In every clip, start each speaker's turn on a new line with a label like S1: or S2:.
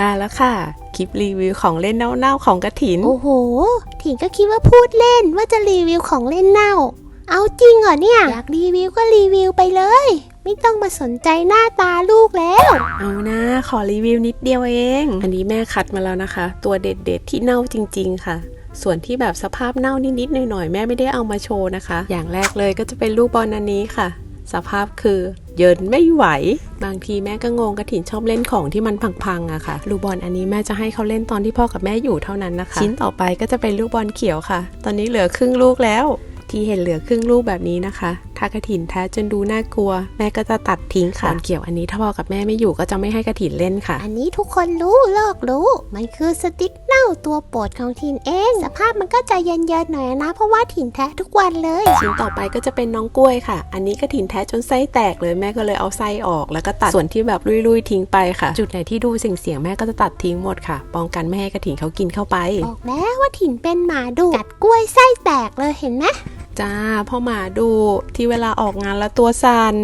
S1: มาแล้วค่ะ คลิปรีวิวของเล่นเน่าๆของกระถิน
S2: โอ้โห ถิงก็คิดว่าพูดเล่นว่าจะรีวิวของเล่นเน่า เอาจริงเหรอเนี่ย อยากรีวิวก็รีวิวไปเลย ไม่ต้องมาสนใจหน้าตาลูกแล้ว
S1: เอานะขอรีวิวนิดเดียวเอง อันนี้แม่คัดมาแล้วนะคะ ตัวเด็ดๆที่เน่าจริง ๆ ค่ะส่วนที่แบบสภาพเน่านิดๆหน่อยๆแม่ไม่ได้เอามาโชว์นะคะ อย่างแรกเลยก็จะเป็นลูกบอลอันนี้ค่ะ สภาพคือเยินไม่ไหว บางทีแม่ก็งงกระถินชอบเล่นของที่มันพังๆอะค่ะ ลูกบอลอันนี้แม่จะให้เขาเล่นตอนที่พ่อกับแม่อยู่เท่านั้นนะคะ ชิ้นต่อไปก็จะเป็นลูกบอลเขียวค่ะ ตอนนี้เหลือครึ่งลูกแล้ว ที่เห็นเหลือครึ่งลูกแบบนี้นะคะถ้ากระถินแท้จนดูน่ากลัว แม่ก็จะตัดทิ้งค่ะบอลเขียวอันนี้ถ้าพ่อกับแม่ไม่อยู่ก็จะไม่ให้กระถินเล่นค่ะ
S2: อันนี้ทุกคนรู้โลกรู้ มันคือสติ๊กเน่าตัวโปรดของถินเอง สภาพมันก็จะเย็นๆหน่อยนะ เพราะว่าถินแท้ทุกวันเลย
S1: ชิ้นต่อไปก็จะเป็นน้องกล้วยค่ะ อันนี้กระถินแท้จนไส้แตกเลยแม่ก็เลยเอาไส้ออก แล้วก็ตัดส่วนที่แบบลุยๆทิ้งไปค่ะ จุดไหนที่ดูเสี่ยงๆแม่ก็จะตัดทิ้งหมดค่ะ ป้องกันไม่ให้กระถินเขากินเข้าไป
S2: บอกแล้วว่าถินเป็นหมาดุกัดกล้วยไส้แตกเลยเห็นไหม
S1: จ้าพ่อหมาดูที่เวลาออกงานแล้วตัวสัน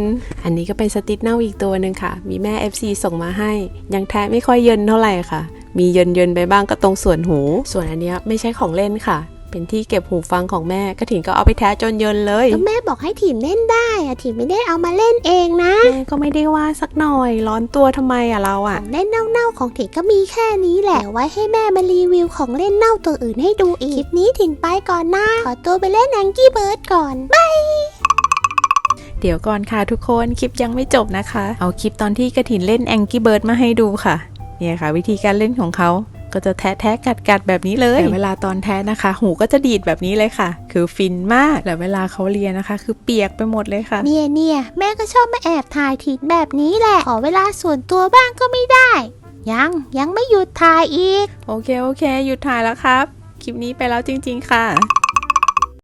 S1: อันนี้ก็เป็นสติ๊กเน่าอีกตัวหนึ่งค่ะ มีแม่ FC ส่งมาให้ ยังแท้ไม่ค่อยเยินเท่าไหร่ค่ะ มีเยินเยินไปบ้างก็ตรงส่วนหู ส่วนอันนี้ไม่ใช่ของเล่นค่ะ เป็นที่เก็บหูฟังของแม่กระถินก็เอาไปแท้จนเยินเลย
S2: ก็แม่บอกให้ถินเล่นได้อะถินไม่ได้เอามาเล่นเองนะ
S1: แม่ก็ไม่ได้ว่าสักหน่อยร้อนตัวทำไมอะเรา
S2: ข
S1: อะ
S2: องเล่นเน่าๆของถินก็มีแค่นี้แหละไว้ให้แม่มารีวิวของเล่นเน่าตัวอื่นให้ดูอีกคลิปนี้ถินไปก่อนนะขอตัวไปเล่นแองกี้เบิร์ดก่อน
S1: เดี๋ยวก่อนค่ะทุกคนคลิปยังไม่จบนะคะ เอาคลิปตอนที่กระถินเล่นแองกี้เบิร์ดมาให้ดูค่ะ เนี่ยค่ะ วิธีการเล่นของเขา ก็จะแทะแทะกัดกัดแบบนี้เลยแต่เวลาตอนแทะนะคะ หูก็จะดีดแบบนี้เลยค่ะ คือฟินมากแต่เวลาเขาเลียนะคะ คือเปียกไปหมดเลยค่ะ
S2: เนี่ยเนี่ยแม่ก็ชอบมาแอบถ่ายถินแบบนี้แหละขอเวลาส่วนตัวบ้างก็ไม่ได้ ยังยังไม่หยุดถ่ายอีก
S1: โอเคโอเค หยุดถ่ายแล้วครับ คลิปนี้ไปแล้วจริง ๆ ค่ะ